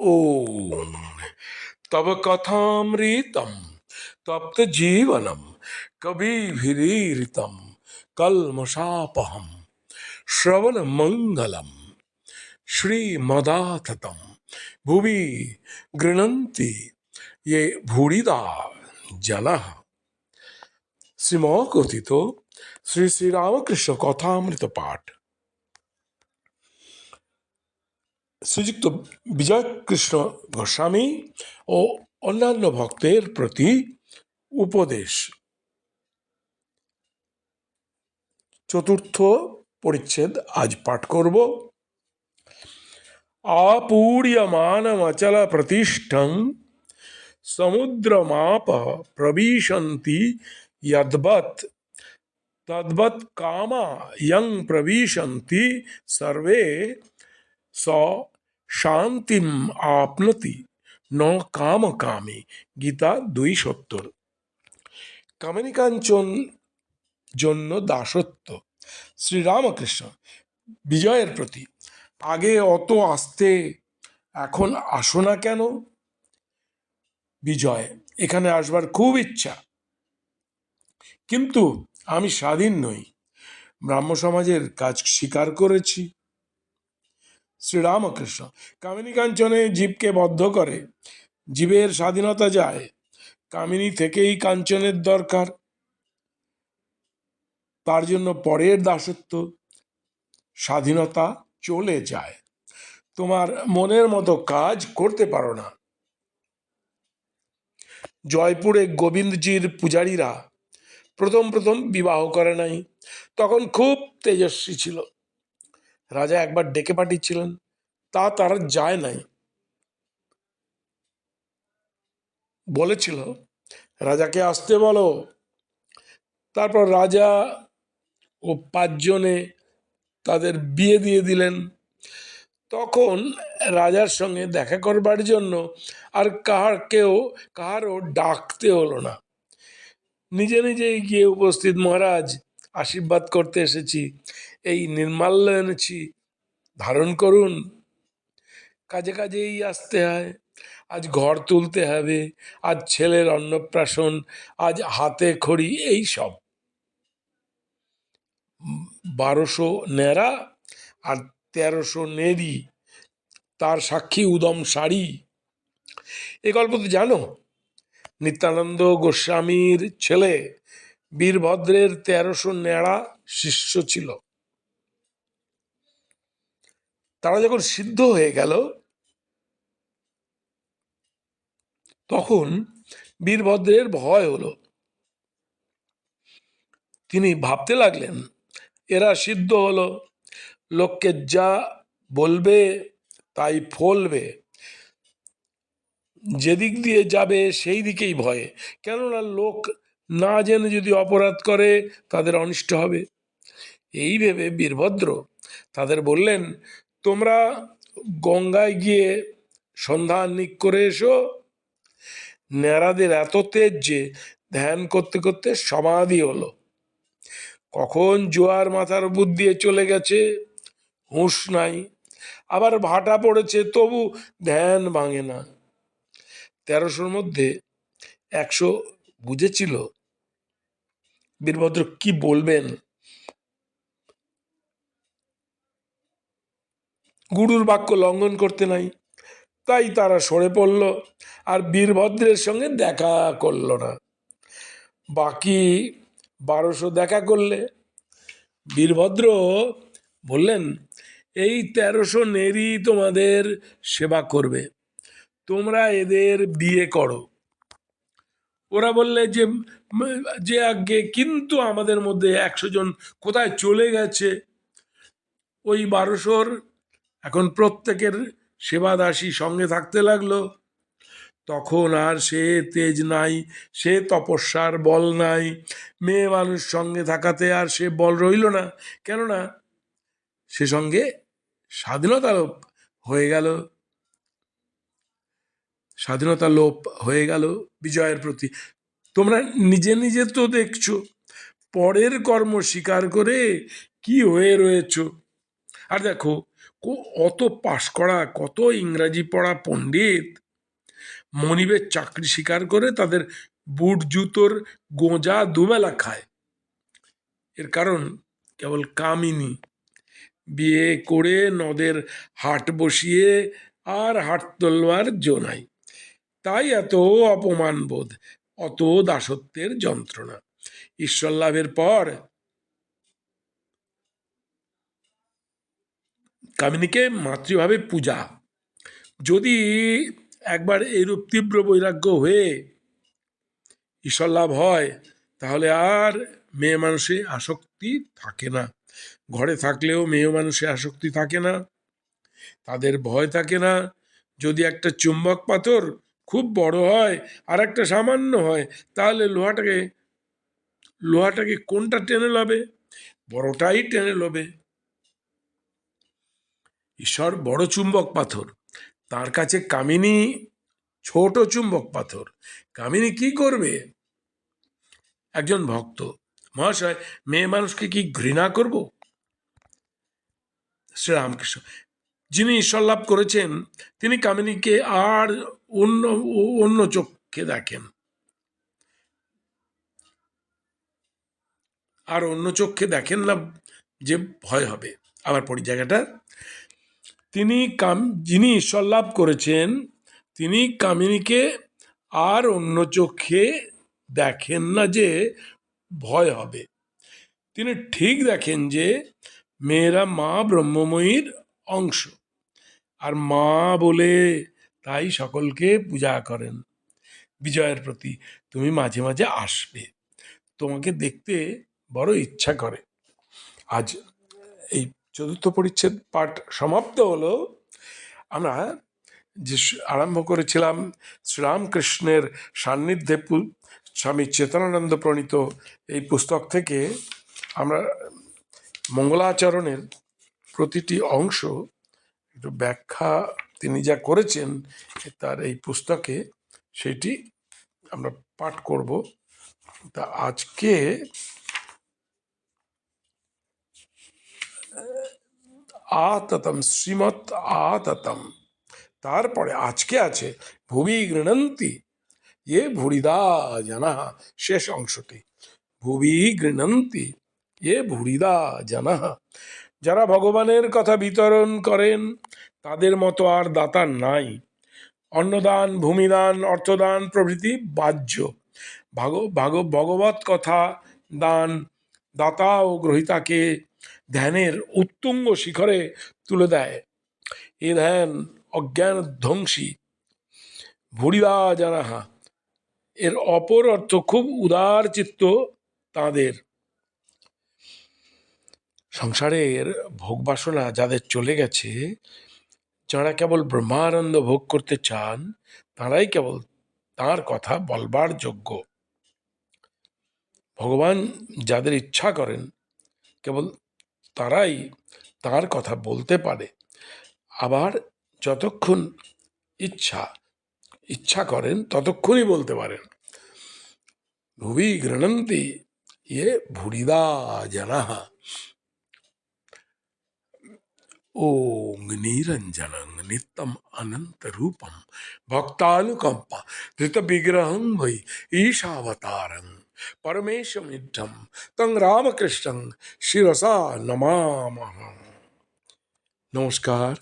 ओम तब कथामृतम, तप्त जीवनम कबीभिरीतम कलमशापहम श्रवण मंगलम श्रीमदाततम। भुवि गृणंती ये भूड़िदा जन श्रीमौकृति श्री श्री रामकृष्ण कथामृत पाठ। শ্রীযুক্ত বিজয় কৃষ্ণ গোস্বামী ও অন্যান্য ভক্তের প্রতি উপদেশ চতুর্থ পরিচ্ছেদ আজ পাঠ করব আপূর্যমানমচল প্রতিষ্ঠং সমুদ্রমাপ প্রবিশন্তি यद्वत् तद्वत् कामा यं प्रविशन्ति सर्वे स শান্তিম আপনতি ন কাম কামে গীতা দুই সত্তর কামিনী কাঞ্চন জন্য দাসত্ব শ্রীরামকৃষ্ণ বিজয়ের প্রতি আগে অত আসতে এখন আসো না কেন বিজয় এখানে আসবার খুব ইচ্ছা কিন্তু আমি স্বাধীন নই ব্রাহ্ম সমাজের কাজ স্বীকার করেছি শ্রীরামকৃষ্ণ। কামিনী কাঞ্চনে জীবকে বদ্ধ করে, জীবের স্বাধীনতা যায়। কামিনী থেকেই কাঞ্চনের দরকার। তার জন্য পরের দাসত্ব, স্বাধীনতা চলে যায়। তোমার মনের মতো কাজ করতে পারো না। জয়পুরে গোবিন্দজির পূজারীরা প্রথম প্রথম বিবাহ করে নাই। তখন খুব তেজস্বী ছিল। রাজা একবার ডেকে পাঠিয়েছিলেন, তা তারা যায় নাই। বলেছিল, রাজাকে আসতে বলো। তারপর রাজা ও পাঁচজনে তাদের বিয়ে দিয়ে দিলেন। তখন রাজার সঙ্গে দেখা করবার জন্য আর কাহার কেউ, কাহারও ডাকতে হলো না। নিজে নিজেই গিয়ে উপস্থিত মহারাজ, আশীর্বাদ করতে এসেছি। এই নির্মাল্য এনেছি ধারণ করুন। কাজে কাজেই আসতে হয়। আজ ঘর তুলতে হবে, আজ ছেলের অন্নপ্রাশন, আজ হাতে খড়ি, এই সব। বারোশো ন্যাড়া আর তেরোশো নেড়ি, তার সাক্ষী উদম শাড়ি এ গল্প তো জানো? নিত্যানন্দ গোস্বামীর ছেলে বীরভদ্রের তেরোশো নেড়া শিষ্য ছিল। তারা যখন সিদ্ধ হয়ে গেল, তখন বীরভদ্রের ভয় হলো। তিনি ভাবতে লাগলেন, এরা সিদ্ধ হলো, লোককে যা বলবে তাই ফলবে। যেদিক দিয়ে যাবে সেই দিকেই ভয়ে, কেননা লোক না জেনে যদি অপরাধ করে, তাদের অনিষ্ট হবে। এই ভেবে বীরভদ্র তাদের বললেন তোমরা গঙ্গায় গিয়ে সন্ধ্যা নিক করে এসো। ন্যাড়াদের এত তেজ যে ধ্যান করতে করতে সমাধি হলো। কখন জোয়ার মাথার উপর দিয়ে চলে গেছে, হুঁশ নাই। আবার ভাটা পড়েছে, তবু ধ্যান ভাঙে না। তেরোশোর মধ্যে একশো বুঝেছিল? বীরভদ্র কি বলবেন? গুরুর বাক্য লঙ্ঘন করতে নাই। তাই তারা সরে পড়ল আর বীরভদ্রের সঙ্গে দেখা করল না। বাকি বারোশো দেখা করলে। বীরভদ্র বললেন, এই তেরোশো নেরই তোমাদের সেবা করবে। তোমরা এদের বিয়ে করো। ওরা বললে যে যে আগে কিন্তু আমাদের মধ্যে একশো জন কোথায় চলে গেছে? ওই বারোশোর এখন প্রত্যেকের সেবাদাসী সঙ্গে থাকতে লাগল। তখন আর সে তেজ নাই, সে তপস্যার বল নাই। মেয়ে মানুষ সঙ্গে থাকাতে আর সে বল রইল না। কেননা সে সঙ্গে স্বাধীনতা লোপ হয়ে গেল। স্বাধীনতা লোপ হয়ে গেল বিজয়ের প্রতি। তোমরা নিজে নিজে তো দেখছ, পরের কর্ম স্বীকার করে কি হয়ে রয়েছ। আর দেখো অত পাশ করা, কত ইংরাজি পড়া পণ্ডিত? মনিবের চাকরি স্বীকার করে তাদের বুট জুতোর গোঁজা দুবেলা খায়। এর কারণ কেবল কামিনী। বিয়ে করে নদের হাট বসিয়ে আর হাট তোলবার জো নাই। তাই এত অপমান বোধ অত দাসত্বের যন্ত্রণা। ঈশ্বর লাভের পর কামিনীকে মাতৃভাবে পূজা। যদি একবার এইরূপ তীব্র বৈরাগ্য হয়ে ঈশ্বর লাভ হয়, তাহলে আর মেয়ে মানুষে আসক্তি থাকে না। ঘরে থাকলেও মেয়ে মানুষে আসক্তি থাকে না। তাদের ভয় থাকে না। যদি একটা চুম্বক পাথর খুব বড় হয় আর একটা সামান্য হয়, তাহলে লোহাটাকে লোহাটাকে কোনটা টেনে লবে? বড়টাই টেনে লবে। ঈশ্বর বড় চুম্বক পাথর। তার কাছে কামিনী ছোট চুম্বক পাথর। কামিনী কি করবে? একজন ভক্ত, মহাশয়, মেয়ে মানুষকে কি ঘৃণা করব? শ্রীরামকৃষ্ণ, যিনি ঈশ্বর লাভ করেছেন, তিনি কামিনীকে আর অন্য অন্য চোখে দেখেন। আর অন্য চোখে দেখেন না যে ভয় হবে। আবার পড়ি জায়গাটা তিনি কাম, যিনি ঈশ্বর লাভ করেছেন, তিনি কামিনীকে আর অন্য চোখে দেখেন না যে ভয় হবে। তিনি ঠিক দেখেন যে মেয়েরা মা ব্রহ্মময়ীর অংশ, আর মা বলে তাই সকলকে পূজা করেন। বিজয়ের প্রতি তুমি মাঝে মাঝে আসবে, তোমাকে দেখতে বড় ইচ্ছা করে। আজ এই চতুর্থ পরিচ্ছেদ পাঠ সমাপ্ত হলো। আমরা যে আরম্ভ করেছিলাম শ্রীরামকৃষ্ণের সান্নিধ্যে স্বামী চেতনানন্দ প্রণীত এই পুস্তক থেকে, আমরা মঙ্গলাচরণের প্রতিটি অংশ, একটু ব্যাখ্যা তিনি যা করেছেন তার এই পুস্তকে, সেটি আমরা পাঠ করব। তা আজকে আততম, শ্রীমৎ আততম। তারপরে আজকে আছে ভুবি গৃণন্তি। এ ভুরিদা জানা শেষ অংশটি। ভুবি গৃণন্তি, এ ভুরিদা জানা। যারা ভগবানের কথা বিতরণ করেন, তাদের মতো আর দাতা নাই। অন্নদান, ভূমিদান, অর্থদান প্রভৃতি বাহ্য। ভাগ ভাগ ভগবত কথা দান দাতা ও গ্রহিতাকে ধ্যানের উত্তুঙ্গ শিখরে তুলে দেয়। এ ধ্যান অজ্ঞান ধ্বংসী ভুরিদা জানাহা। এর অপর অর্থ খুব উদার চিত্ত তাঁদের। সংসারের ভোগবাসনা যাদের চলে গেছে, যারা কেবল ব্রহ্মানন্দ ভোগ করতে চান, তারাই কেবল তার কথা বলবার যোগ্য। ভগবান যাদের ইচ্ছা করেন, কেবল তারাই তার কথা বলতে পারে। আবার যতক্ষণ ইচ্ছা ইচ্ছা করেন ততক্ষণই বলতে পারেন। ভুবি গৃণন্তি ইয়ে ভুরিদা জানাহা ওং নিরঞ্জনং নিত্যম অনন্ত রূপম ভক্তানুকম্প ধৃত বিগ্রহং ভৈ ঈশাবতারং। পরমেশমিঢ্ঢম তং রামকৃষ্ণং শিরসা নমামহ নমস্কার